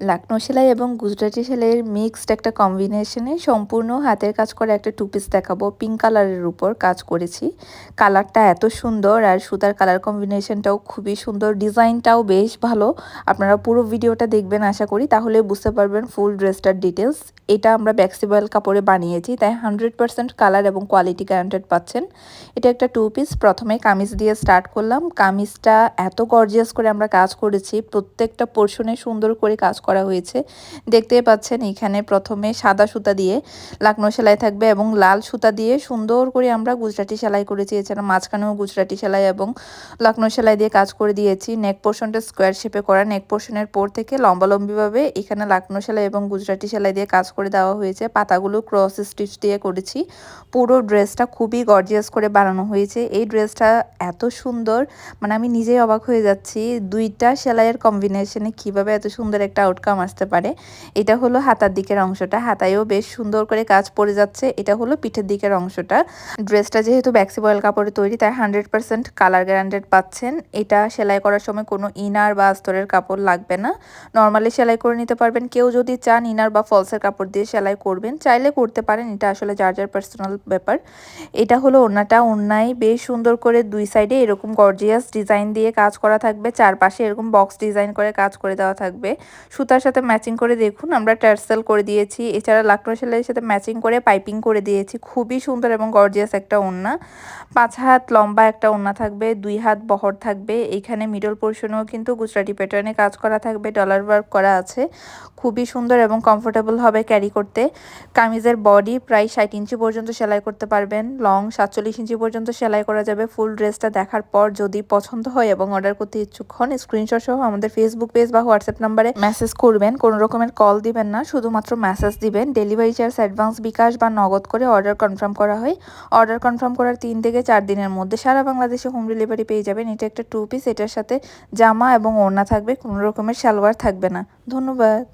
লাকনো সেলাই এবং গুজরাটি সেলাইয়ের মিক্সড একটা কম্বিনেশনে সম্পূর্ণ হাতের কাজ করে একটা টু পিস দেখাবো। পিঙ্ক কালারের উপর কাজ করেছি। কালারটা এত সুন্দর আর সুতার কালার কম্বিনেশনটাও খুবই সুন্দর। ডিজাইনটাও বেশ ভালো। আপনারা পুরো ভিডিওটা দেখবেন আশা করি। তাহলে বুঝতে পারবেন ফুল ড্রেসটার ডিটেলস এটা আমরা ব্যাক্সিবয়েল কাপড়ে বানিয়েছি। তাই হান্ড্রেড পারসেন্ট কালার এবং কোয়ালিটি গ্যারান্টেড পাচ্ছেন। এটা একটা টু পিস প্রথমে কামিজ দিয়ে স্টার্ট করলাম। কামিজটা এত গর্জিয়াস করে আমরা কাজ করেছি। প্রত্যেকটা পোর্শনে সুন্দর করে কাজ করা হয়েছে। দেখতেই পাচ্ছেন, এখানে প্রথমে সাদা সুতা দিয়ে লাকনো সেলাই থাকবে এবং লাল সুতা দিয়ে সুন্দর করে আমরা গুজরাটি সেলাই করেছি। এছাড়া মাঝখানেও গুজরাটি সেলাই এবং লাকনো সেলাই দিয়ে কাজ করে দিয়েছি। নেক পোর্শনটা স্কোয়ার শেপে করা। নেক পোর্শনের পর থেকে লম্বালম্বিভাবে এখানে লাকনো সেলাই এবং গুজরাটি সেলাই দিয়ে কাজ করে দেওয়া হয়েছে। পাতাগুলো ক্রস স্টিচ দিয়ে করেছি। পুরো ড্রেসটা খুবই গর্জিয়াস করে বানানো হয়েছে। এই ড্রেসটা এত সুন্দর মানে আমি নিজেই অবাক হয়ে যাচ্ছি দুইটা সেলাইয়ের কম্বিনেশনে কীভাবে এত সুন্দর একটা আউটকাম আসতে পারে। এটা হলো হাতার দিকের অংশটা। হাতায়ও বেশ সুন্দর করে কাজ পড়ে যাচ্ছে। এটা হলো পিঠের দিকের অংশটা। ড্রেসটা যেহেতু ব্যাক্সি বয়েল কাপড়ে তৈরি, তাই হান্ড্রেড পার্সেন্ট কালার গ্যারান্টেড পাচ্ছেন। এটা সেলাই করার সময় কোনো ইনার বা আস্তরের কাপড় লাগবে না। নর্মালি সেলাই করে নিতে পারবেন। কেউ যদি চান ইনার বা ফলসের কাপড় দিয়ে সেলাই করবেন, চাইলে করতে পারেন। এটা আসলে যার যার পার্সোনাল ব্যাপার। এটা হলো ওনাটা ওনায় বেশ সুন্দর করে দুই সাইডে এরকম গর্জিয়াস ডিজাইন দিয়ে কাজ করা থাকবে। চারপাশে এরকম বক্স ডিজাইন করে কাজ করে দেওয়া থাকবে। সুতার সাথে ম্যাচিং করে দেখুন, আমরা টার্সেল করে দিয়েছি। এছাড়া লাকড়ো সেলাইয়ের সাথে ম্যাচিং করে পাইপিং করে দিয়েছি। খুবই সুন্দর এবং গর্জিয়াস একটা ওড়না। পাঁচ হাত লম্বা একটা ওড়না থাকবে, দুই হাত বহর থাকবে। এইখানে মিডল পোর্শনেও কিন্তু গুজরাটি প্যাটার্নে কাজ করা থাকবে ডলার ওয়ার্ক করা আছে। খুবই সুন্দর এবং কমফোর্টেবল হবে ক্যারি করতে। কামিজের বডি প্রায় ষাট ইঞ্চি পর্যন্ত সেলাই করতে পারবেন। লং সাতচল্লিশ ইঞ্চি পর্যন্ত সেলাই করা যাবে। ফুল ড্রেসটা দেখার পর যদি পছন্দ হয় এবং অর্ডার করতে ইচ্ছুক হন স্ক্রিনশট সহ আমাদের ফেসবুক পেজ বা হোয়াটসঅ্যাপ নাম্বারে মেসেজ করবেন, কোনো রকমের কল দিবেন না, শুধুমাত্র মেসেজ দিবেন। ডেলিভারি চার্জ অ্যাডভান্স বিকাশ বা নগদ করে অর্ডার কনফার্ম করা হয়। অর্ডার কনফার্ম করার তিন থেকে চার দিনের মধ্যে সারা বাংলাদেশে হোম ডেলিভারি পেয়ে যাবেন। এটা একটা টু পিস এটার সাথে জামা এবং ওড়না থাকবে, কোনো রকমের সালোয়ার থাকবে না। ধন্যবাদ।